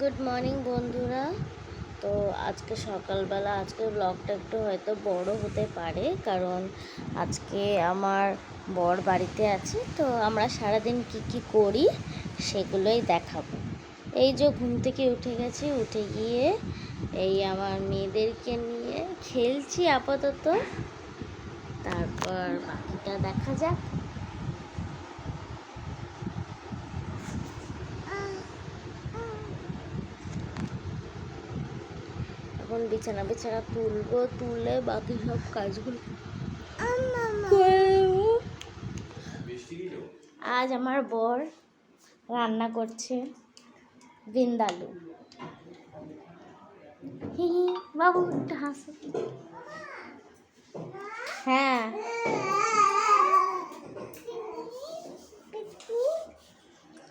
Good morning বন্ধুরা। তো আজকে সকালবেলা আজকে ব্লগটা একটু হয়তো বড় হতে পারে, কারণ আজকে আমার বর বাড়িতে আছে, তো আমরা সারাদিন কি কি করি সেগুলোই দেখাবো। এই যে ঘুম থেকে উঠে গেছি, উঠে গিয়ে এই আমার মেয়েদেরকে নিয়ে খেলছি আপাতত। তারপর বাকিটা দেখা যাক। এখন বিছানা বিছানা তুলবো, তুলে বাকি সব কাজগুলো। আজ আমার বর রান্না করছে বিন্দালু। হি বাবু হাসো। হ্যাঁ।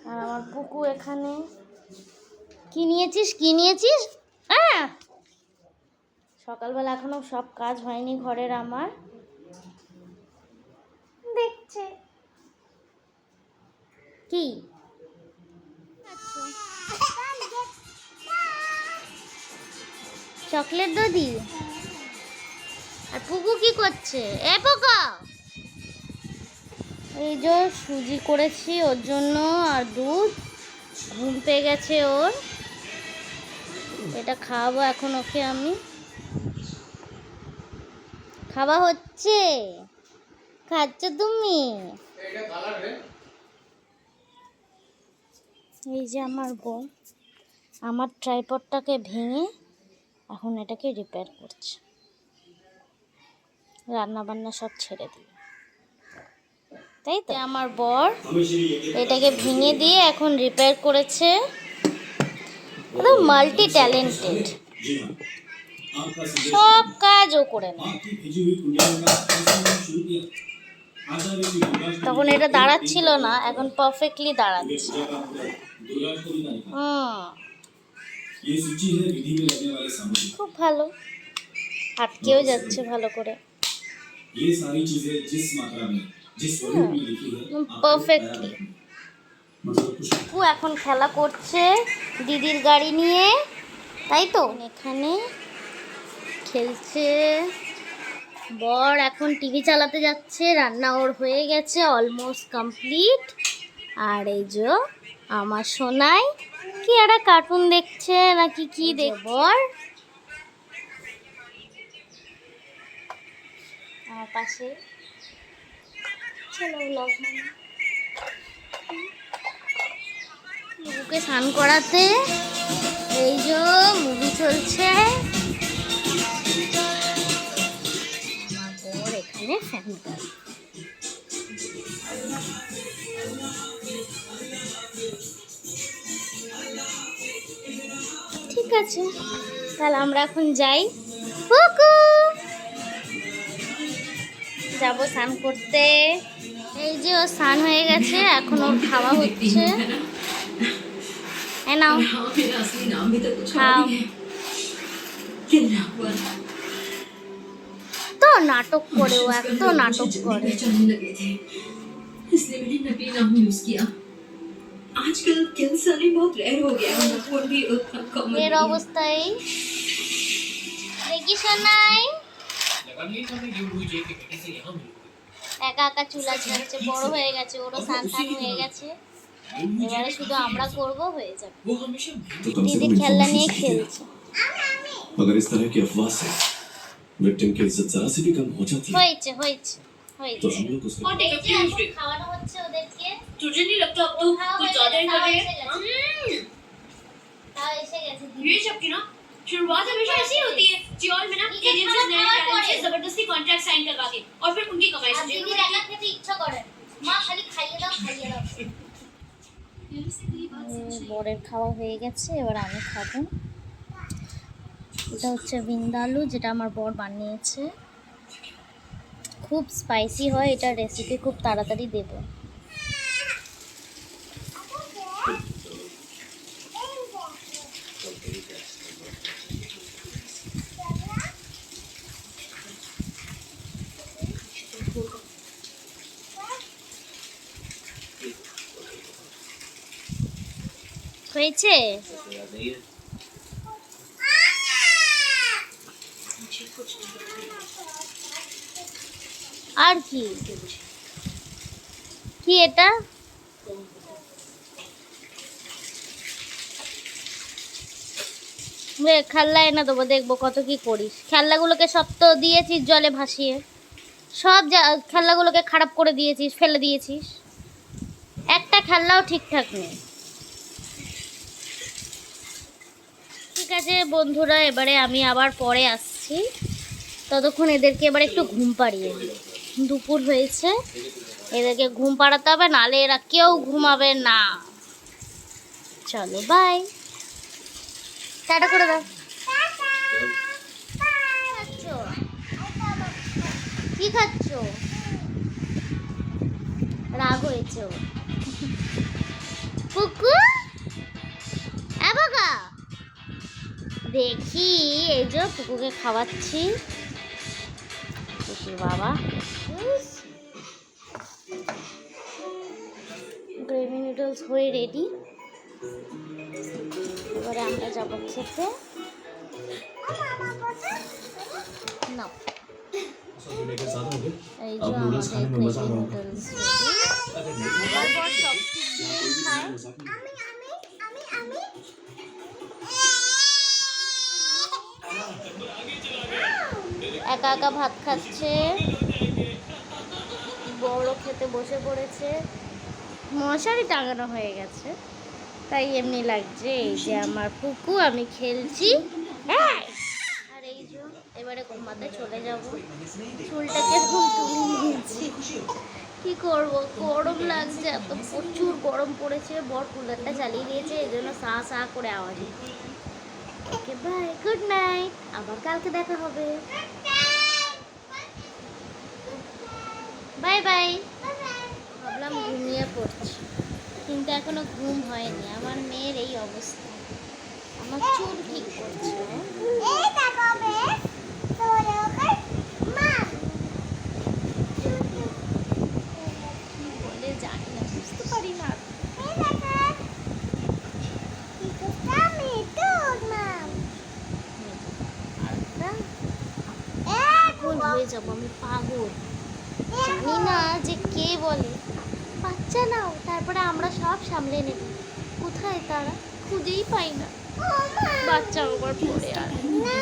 আর আমার পুকু এখানে। কি নিয়েছিস? কি নিয়েছিস? হ্যাঁ। সকালবেলা এখনও সব কাজ হয়নি ঘরের আমার। দেখছে। কি? চকলেট দদি? আর পুকু কি করছে? এ পোকা! এই যে সুজি করেছি ওর জন্য আর দুধ। ঘুম পেয়ে গেছে ওর। এটা খাওয়াবো এখন ওকে আমি। খাওয়া হচ্ছে। খাচ্ছ তুমি? এই যে আমার বউ আমার ট্রাইপডটাকে ভেঙে এখন এটাকে রিপেয়ার করছে। রান্না বান্না সব ছেড়ে দিয়ে তাই তো? আমার বর এটাকে ভেঙে দিয়ে এখন রিপেয়ার করেছে। মাল্টি ট্যালেন্টেড সব কাজও করে না তখন এটা দাঁড়াচ্ছিল না, এখন পারফেক্টলি দাঁড়াচ্ছে। খুব ভালো। আটকেও যাচ্ছে ভালো করে। পারফেক্টলি এখন খেলা করছে দিদির গাড়ি নিয়ে, তাই তো? এখানে খেলছে। বর এখন টিভি চালাতে যাচ্ছে রান্না ওর হয়ে গেছে অলমোস্ট কমপ্লিট আর এই যে আমার সোনাই কি একটা কার্টুন দেখছে নাকি কি দেখ বর। আমার পাশে চলো বুকে স্নান করাতে এই যে মুভি চলছে। এনে ফেলে ঠিক আছে তাহলে আমরা এখন যাই। কুকু যাব স্নান করতে। এই যে ও স্নান হয়ে গেছে এখন ওর খাওয়া হচ্ছে। নাও। খাও। और ही है किन्ना हुआ তো नाटक করে ও मुझे এত मुझे নাটক जल्दी করে पहचानने लगे थे इसलिए मैंने नकली नाम यूज किया आजकल कैंसर बहुत रेयर हो गया है फोन भी उतना कॉमन এর नहीं है। অবস্থায় দেখি শোনাই একা একা চুলা ছাড়ছে বড় হয়ে গেছে ওরও সান্তান হয়ে গেছে এবারে শুধু আমরা করব হয়ে যাবে तो कम से দিদি कम খেলনা information নিয়ে तो খেলছে दे। अगर इस तरह की अफवाह से विक्टिम की इज्जत जरा सी भी कम हो जाती है হয়েছে হয়েছে तो হয়েছে हम लोग उसको এই যে এখন খাওয়ানো হচ্ছে ওদেরকে तुझे नहीं लगता अब तो খাওয়া कुछ হয়ে ज्यादा ही গেছে, कर रहे তাও हैं এসে গেছে। তাও এসে গেছে দিদি। ये सब की ना शुरुआत हमेशा ऐसी ही होती है जियोल में ना ये एजेंसी खाना नए खावा टैलेंट से पड़े। जबरदस्ती कॉन्ट्रैक्ट साइन करवा के और फिर उनकी कमाई আর से দিদির একা খেতে ইচ্ছা করে না। মা খালি খাইয়ে দাও খাইয়ে দাও বরের খাওয়া হয়ে গেছে এবার আমি খাবো এটা হচ্ছে বিন্দালু যেটা আমার বর বানিয়েছে। খুব স্পাইসি হয় এটা রেসিপি খুব তাড়াতাড়ি দেবো। হয়েছে। আর কি? কি এটা? খেলনা এনে দেবো, দেখব কত কি করিস। খেলনাগুলোকে সব তো দিয়েছিস জলে ভাসিয়ে। সব খেলনাগুলোকে খারাপ করে দিয়েছিস, ফেলে দিয়েছিস। একটা খেলনাও ঠিকঠাক নেই। ঠিক আছে বন্ধুরা, এবারে আমি আবার পরে আসছি। ততক্ষণ এদেরকে এবার একটু ঘুম পাড়িয়ে দিই দুপুর হয়েছে। এদেরকে ঘুম পাড়াতে হবে, নালে এরা কেউ ঘুমাবে না। চলো বাই টাটা করে দাও। কি খাচ্ছ? রাগ হয়েছে। কুকু দেখি, এই যে পুকুকে খাওয়াচ্ছি। বাবা। গ্রেভি নুডলস হয়ে রেডি। এবারে আমরা যাব খেতে। না এই যে আমাদের গ্রেভি নুডলস একা একা ভাত খাচ্ছে। বড় খেতে বসে পড়েছে। মশারি টাঙানো হয়ে গেছে। তাই এমনি লাগছে এই যে আমার পুকু, আমি খেলছি। হ্যাঁ। আর এই যে এবারে ঘুমাতে চলে যাব। চুলটাকে খুব তুলে নিয়েছি। কি করব? গরম লাগছে এত, প্রচুর গরম পড়েছে। বর কুলারটা চালিয়ে দিয়েছে, এই জন্য সা সা করে আওয়াজ ওকে বাই গুড নাইট আবার কালকে দেখা হবে। বাই বাই ভাবলাম ঘুমিয়ে পড়ছি। কিন্তু এখনও ঘুম হয়নি। আমার মেয়ের এই অবস্থা। আমার চুল ঠিক করছে কি বলে জানি না বুঝতে পারি না আরেকটা পাগল হয়ে যাব আমি পাগল জানি না যে কে বলে আচ্ছা, জানাও তারপরে আমরা সব সামলে নেব। কোথায় তারা? খুঁজেই পাই না। বাচ্চা আবার পড়ে আর না